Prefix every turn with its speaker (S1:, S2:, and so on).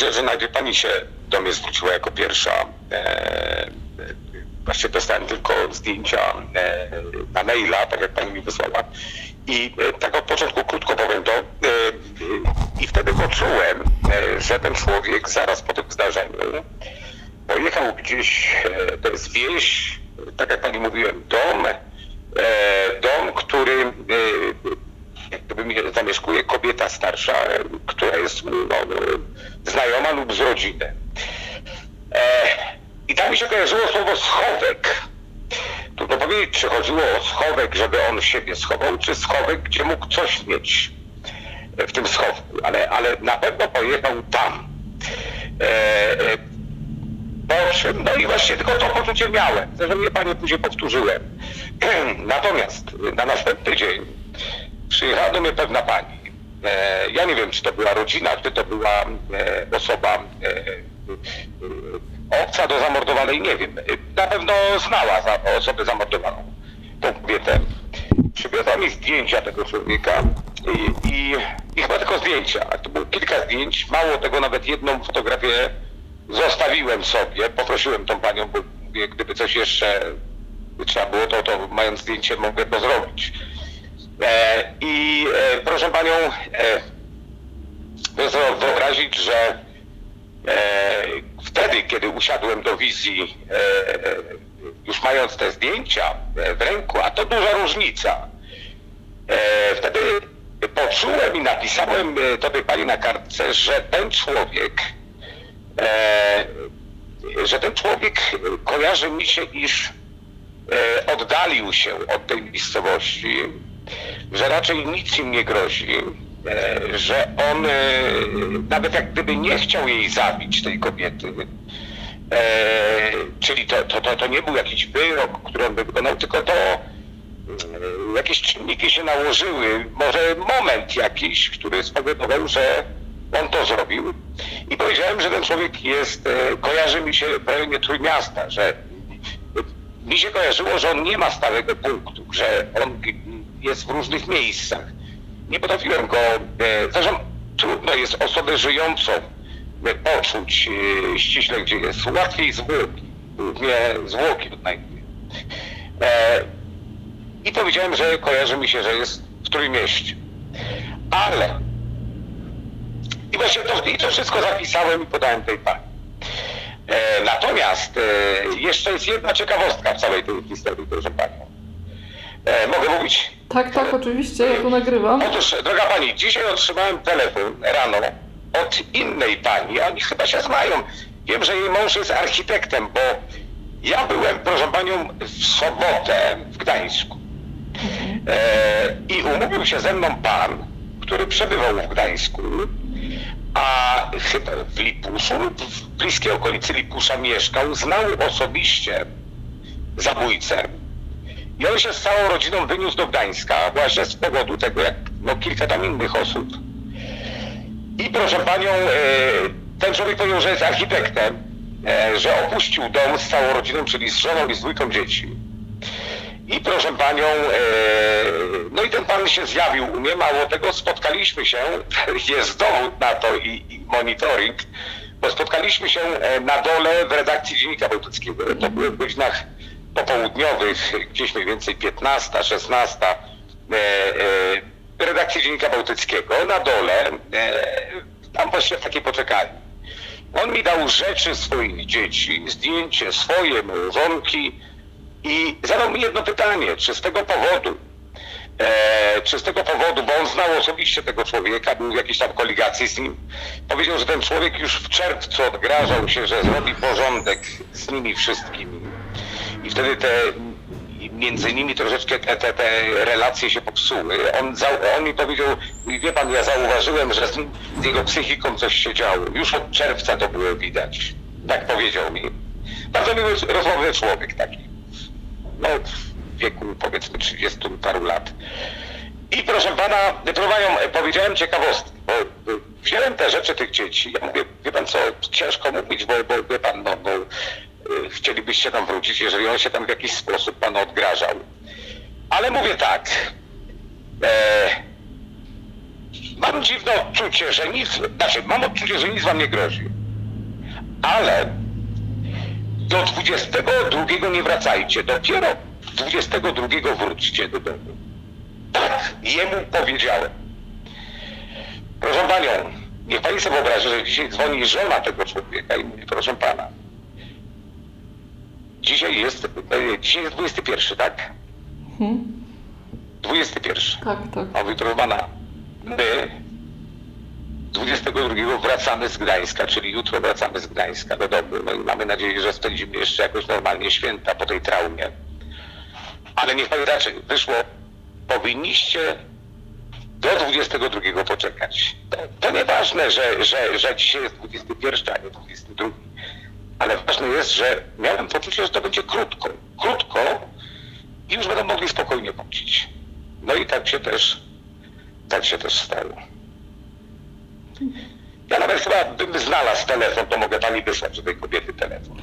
S1: sądzę, że najpierw pani się do mnie zwróciła jako pierwsza. E, Właściwie dostałem tylko zdjęcia e, na maila, tak jak pani mi wysłała. I e, tak od początku krótko powiem to. E, I wtedy poczułem, e, że ten człowiek zaraz po tym zdarzeniu pojechał gdzieś, e, to jest wieś, tak jak pani mówiłem, e, dom, który e, jak gdyby mi zamieszkuje kobieta starsza, e, która jest no, no, rodziny. E, I tam mi się kojarzyło słowo schowek. Trudno powiedzieć, czy chodziło o schowek, żeby on siebie schował, czy schowek, gdzie mógł coś mieć e, w tym schowku, ale, ale na pewno pojechał tam. E, e, po czym, no i właśnie tylko to poczucie miałem. Zresztą je panie później powtórzyłem. Natomiast na następny dzień przyjechała do mnie pewna pani. E, ja nie wiem, czy to była rodzina, czy to była e, osoba e, obca do zamordowanej, nie wiem. Na pewno znała osobę zamordowaną, tą kobietę. Przywiozła mi zdjęcia tego człowieka i, i, i chyba tylko zdjęcia. To było kilka zdjęć, mało tego, nawet jedną fotografię zostawiłem sobie, poprosiłem tą panią, bo gdyby coś jeszcze trzeba było, to, to mając zdjęcie mogę to zrobić. E, I e, proszę panią, e, wyobrazić, że wtedy, kiedy usiadłem do wizji, już mając te zdjęcia w ręku, a to duża różnica, wtedy poczułem i napisałem tobie pani na kartce, że ten człowiek, że ten człowiek kojarzy mi się, iż oddalił się od tej miejscowości, że raczej nic im nie grozi, e, że on e, nawet jak gdyby nie chciał jej zabić, tej kobiety, e, czyli to, to, to, to nie był jakiś wyrok, który on by wykonał, tylko to jakieś czynniki się nałożyły, może moment jakiś, który spowodował, że on to zrobił. I powiedziałem, że ten człowiek jest, kojarzy mi się w rejonie Trójmiasta, że mi się kojarzyło, że on nie ma stałego punktu, że on jest w różnych miejscach. Nie potrafiłem go, e, zresztą trudno jest osobę żyjącą e, poczuć e, ściśle, gdzie jest. Łatwiej zwłoki, głównie zwłoki odnajduję. E, I powiedziałem, że kojarzy mi się, że jest w Trójmieście. Ale i właśnie to, i to wszystko zapisałem i podałem tej pani. Natomiast jeszcze jest jedna ciekawostka w całej tej historii, proszę Panią. E, mogę mówić?
S2: Tak, tak, oczywiście, ja tu nagrywam.
S1: Otóż, droga Pani, dzisiaj otrzymałem telefon rano od innej Pani, oni chyba się znają. Wiem, że jej mąż jest architektem, bo ja byłem, proszę Panią, w sobotę w Gdańsku. E, I umówił się ze mną Pan, który przebywał w Gdańsku, a chyba w Lipuszu, w bliskiej okolicy Lipusza mieszkał, znał osobiście zabójcę. I on się z całą rodziną wyniósł do Gdańska właśnie z powodu tego, jak no, kilka tam innych osób. I proszę panią, e, ten człowiek powiedział, że jest architektem, e, że opuścił dom z całą rodziną, czyli z żoną i z dwójką dzieci. I proszę panią, e, no i ten pan się zjawił u mnie, mało tego, spotkaliśmy się, jest dowód na to i, i monitoring, bo spotkaliśmy się na dole w redakcji Dziennika Bałtyckiego. To były w godzinach popołudniowych, gdzieś mniej więcej 15, 16, e, e, redakcji Dziennika Bałtyckiego, na dole, e, tam właśnie w takiej poczekalni. On mi dał rzeczy swoich dzieci, zdjęcie swoje, małżonki i zadał mi jedno pytanie, czy z tego powodu, e, czy z tego powodu, bo on znał osobiście tego człowieka, był w jakiejś tam koligacji z nim, powiedział, że ten człowiek już w czerwcu odgrażał się, że zrobi porządek z nimi wszystkimi. I wtedy te między nimi troszeczkę te, te, te relacje się popsuły. On, za, on mi powiedział, wie pan, ja zauważyłem, że z, z jego psychiką coś się działo. Już od czerwca to było widać. Tak powiedział mi. Bardzo miły, rozmowny człowiek taki. No, w wieku powiedzmy 30 paru lat. I proszę pana, prowają, powiedziałem ciekawostki, bo wziąłem te rzeczy tych dzieci. Ja mówię, wie pan co, ciężko mówić, bo, bo wie pan, no, bo chcielibyście tam wrócić, jeżeli on się tam w jakiś sposób pan odgrażał. Ale mówię tak, e, mam dziwne odczucie, że nic, znaczy mam odczucie, że nic wam nie grozi. Ale do 22 nie wracajcie, dopiero 22 wróćcie do domu. Tak, jemu powiedziałem. Proszę panią, niech pani sobie wyobrazi, że dzisiaj dzwoni żona tego człowieka i mówi, proszę pana, dzisiaj jest, e, dzisiaj jest 21, tak?
S2: Mhm.
S1: 21.
S2: Tak, tak.
S1: A pana, my 22 wracamy z Gdańska, czyli jutro wracamy z Gdańska do domu. No i mamy nadzieję, że spędzimy jeszcze jakoś normalnie święta po tej traumie. Ale niech pani raczej wyszło, powinniście do 22 poczekać. To, to nieważne, że, że, że dzisiaj jest 21, a nie 22. Ale ważne jest, że miałem poczucie, że to będzie krótko. Krótko i już będą mogli spokojnie wrócić. No i tak się też, tak się też stało. Ja nawet chyba bym znalazł telefon, to mogę pani wysłać do tej kobiety telefon.